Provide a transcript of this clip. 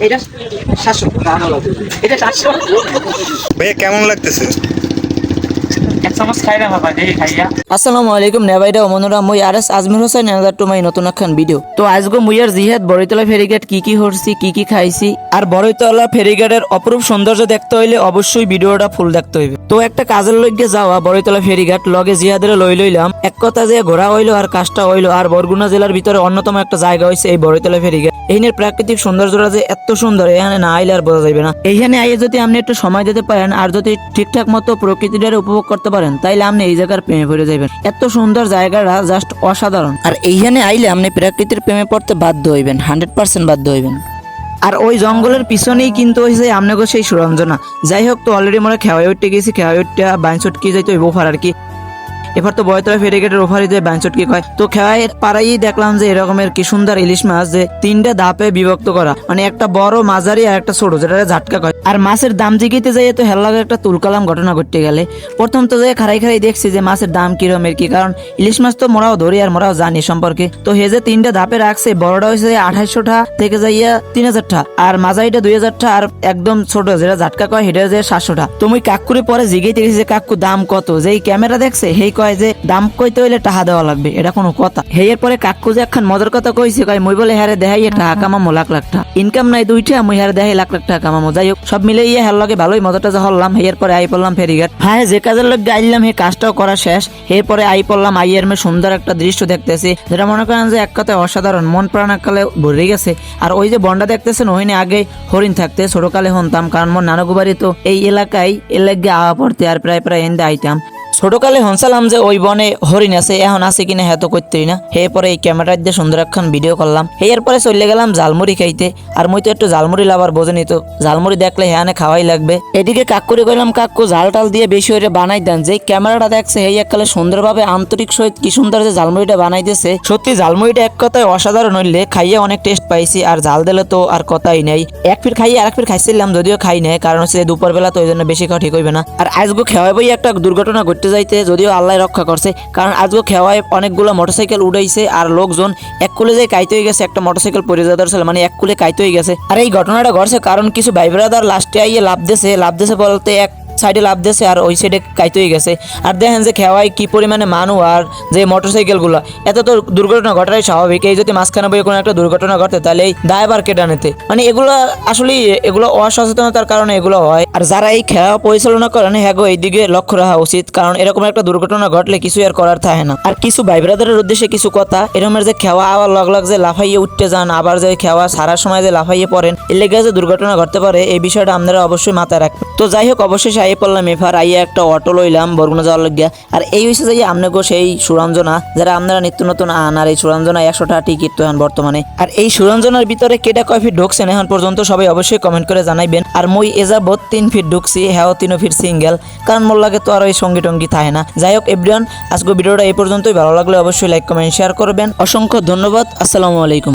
এটা সাতশো এটা সাতশো ভাইয়া কেমন লাগতেছে এক চামচ খাই না বাবা দেখি খাইয়া আসসালামু আলাইকুম নেবাইডা মনুরা মুই R S Azmir Hossain another to my নতুন একখান ভিডিও তো আজগো মুইয়ার জিহাদ বড়ইতলা ফেরিঘাট কি কি হরছি কি কি খাইছি, আর বড়ইতলা ফেরিঘাটের অপরূপ সৌন্দর্য দেখতে হইলে অবশ্যই ভিডিওটা ফুল দেখতে হইবে। তো একটা কাজের লইগে যাওয়া বড়ইতলা ফেরিঘাট, লগে জিহাদের লই লইলাম। এক কথা যে ঘোরা হইল আর কাজটা হইল, আর বরগুনা জেলার ভিতরে অন্যতম একটা জায়গা হইছে এই বড়ইতলা ফেরিঘাট। এইখানের প্রাকৃতিক সৌন্দর্যটা যে এত সুন্দর, এখানে না আইলে আর বোঝা যাবে না। এইখানে আইয়ে যদি আপনি একটু সময় দিতে পারেন, আর যদি ঠিকঠাক মতো প্রকৃতিটারে উপভোগ করতে পারেন তাইলে আপনি এই জায়গার প্রেমে পড়ে যাবেন এত সুন্দর জায়গাটা জাস্ট অসাধারণ। আর এইখানে আইলে আপনি প্রকৃতির প্রেমে পড়তে বাধ্য হইবেন হান্ড্রেড পার্সেন্ট বাধ্য হইবেন। আর ওই জঙ্গলের পিছনেই কিন্তু হয়েছে আপনাকে সেই সুরঞ্জনা। যাই হোক তো অলরেডি আমরা খেওয়াই উঠতে গেছি খেওয়াই উঠতে বাইন কি যাইতো বোফার আর কি। এবার তো বয়তলা ফেরিগেটের ওভারে যে ব্যাঞ্চট কি কয়, তো খেয়ায় পাড়াই দেখলাম যে এরকমের কি সুন্দর ইলিশ মাছ যে তিনটা ধাপে বিভক্ত করা মানে একটা বড় মাঝারি আর একটা ছোট যেটা ঝাটকা কয়। আর মাছের দাম জিগিতে যাই তো হেল্লাগে একটা তুলকালাম ঘটনা ঘটতে গেলে। প্রথম তো যে খারাই খারাই দেখছি যে মাছের দাম কিরমের কি, কারণ ইলিশ মাছ তো মোরাও ধরি আর মোরাও জানি সম্পর্কে। তো হে যে তিনটা ধাপে রাখছে, বড়টা হয়েছে আঠাইশশো টা থেকে যাইয়া তিন হাজার টা আর মাঝারিটা দুই হাজার টা আর একদম ছোট, যেটা ঝাটকা কয়, সেটা যে সাতশো টা তুমি কাকুরে পরে জিগেই দেখেছি যে কাকু দাম কত, যেই ক্যামেরা দেখছে হেই কয় যে, দাম কইতে হইলে টাকা দেওয়া লাগবে, এটা কোনো কথা। হেয়ের পরে কাকু যে একখান মজার কথা কইছে, কয়, মই বলে হারে দেখাই টাকা কামামো লাখ লাখ টাকা ইনকাম নাই দুইটা, মুই হারে দেখাই লাখ লাখ টাকা কামামো। যাই হোক, সব মিলে ইয়ে হের লগে ভালোই মজাটা যে হল্লাম হেয়ের পরে আই পড়লাম ফেরিঘাট। হ্যাঁ যে কাজের লোক আইলাম হে কাজটাও করা শেষ। এরপরে আই পড়লাম আইয়ের মে সুন্দর একটা দৃশ্য দেখতেছি, যেটা মনে করেন যে এক কথায় অসাধারণ। মন প্রাণ এককালে ভরে গেছে। আর ওই যে বন্ডা দেখতেছেন ওইনে আগে হরিণ থাকতে, ছোটকালে হনতাম, কারণ মোর নানকু বাড়ি তো এই এলাকায় এলাকা আওয়া পড়তে আর প্রায় প্রায় এন্দে আইতাম। ছোটকালে হনসালাম যে ওই বনে হরিণ আছে, এখন আছে কিনা হ্যাঁ তো করতেই না। হে পরে এই ক্যামেরা দিয়ে সুন্দর একখান ভিডিও করলাম। এর পরে চলে গেলাম জালমুড়ি খাইতে। আর মুই তো একটু জালমুড়ি লাভার বোঝেনি তো জালমুড়ি দেখলে হ্যাঁ খাওয়াই লাগবে। এদিকে কাকুরি কইলাম, কাকু জাল টাল দিয়ে বেশি হয়ে বানাই দেন। যে ক্যামেরাটা দেখছে এই এককালে সুন্দরভাবে আন্তরিক সহিত কি সুন্দর যে জালমুড়িটা বানাইতেছে। সত্যি জালমুড়িটা এক কথায় অসাধারণ হইলে খাইয়ে অনেক টেস্ট পাইছি, আর জাল দিলে তো আর কথাই নেই। এক ফির খাইয়ে আর এক ফির খাইছিলাম, যদিও খাই নাই, কারণ হচ্ছে দুপুর বেলা তো ওই জন্য বেশি খাওয়া ঠিক হইবে না। আর আজগো খেওয়াই বই একটা দুর্ঘটনা ঘটতে যাইতে যদিও আল্লাহ রক্ষা করছে, কারণ আজকে খেওয়ায় অনেকগুলো মোটরসাইকেল উড়াইছে আর লোকজন এক কুলে যে কাইতে হয়ে গেছে, একটা মোটরসাইকেল পরে যাওয়ার ছিল মানে এক কুলে কাইতে হয়ে গেছে। আর এই ঘটনাটা ঘটছে কারণ কিছু ভাই ব্রাদার লাস্টে আইয়ে লাভ দেশে লাভ দেশে বলতে এক সাইডে লাভ দিয়েছে আর ওই সাইডে কাইতে হয়ে গেছে। আর দেখেন যে খেওয়ায় কি পরিমাণে মানু আর যে মোটরসাইকেলগুলো এত তো দুর্ঘটনা ঘটাই স্বাভাবিক। এই যদি মাঝখানে বই কোনো একটা দুর্ঘটনা ঘটে, তাহলে এই দায়বার কেটে নিতে মানে এগুলো আসলে এগুলো অসচেতনতার কারণে এগুলো হয়। আর যারা এই খেলা পরিচালনা করেন হ্যাঁ গো, এইদিকে লক্ষ্য রাখা উচিত। কারণ এরকম একটা দুর্ঘটনা ঘটলে কিছু আর করার থাকে না। আর কিছু ভাই ব্রাদারের উদ্দেশ্যে কিছু কথা, এরকমের যে খেওয়া আবার লগ লগ যে লাফাইয়ে উঠতে যান, আবার যে খেওয়া সারার সময় যে লাফাইয়ে পড়েন, এর লেগে যে দুর্ঘটনা ঘটতে পারে, এই বিষয়টা আপনারা অবশ্যই মাথায় রাখবেন। তো যাই হোক অবশ্যই আইয়ে পড়লাম এফার আইয়ে একটা অটো লইলাম, বরগুনা যাওয়ার লাগিয়া। আর এই হয়েছে যে আপনাকে সেই সুরঞ্জনা, যারা আপনারা নিত্য নতুন আন, আর এই সুরঞ্জনা একশো টাকা টিকিট তো বর্তমানে। আর এই সুরঞ্জনার ভিতরে কেটা কয় ফিট ঢুকছেন এখন পর্যন্ত সবাই অবশ্যই কমেন্ট করে জানাইবেন। আর মই এজাবত তিন ফিট ঢুকছি হ্যাঁ তিনও ফিট সিঙ্গেল কারণ মোর লাগে তো আর ওই সঙ্গী টঙ্গি থাকে না। যাই হোক এভরিওয়ান আজকে ভিডিওটা এই পর্যন্তই। ভালো লাগলে অবশ্যই লাইক কমেন্ট শেয়ার করবেন। অসংখ্য ধন্যবাদ। আসসালামু আলাইকুম।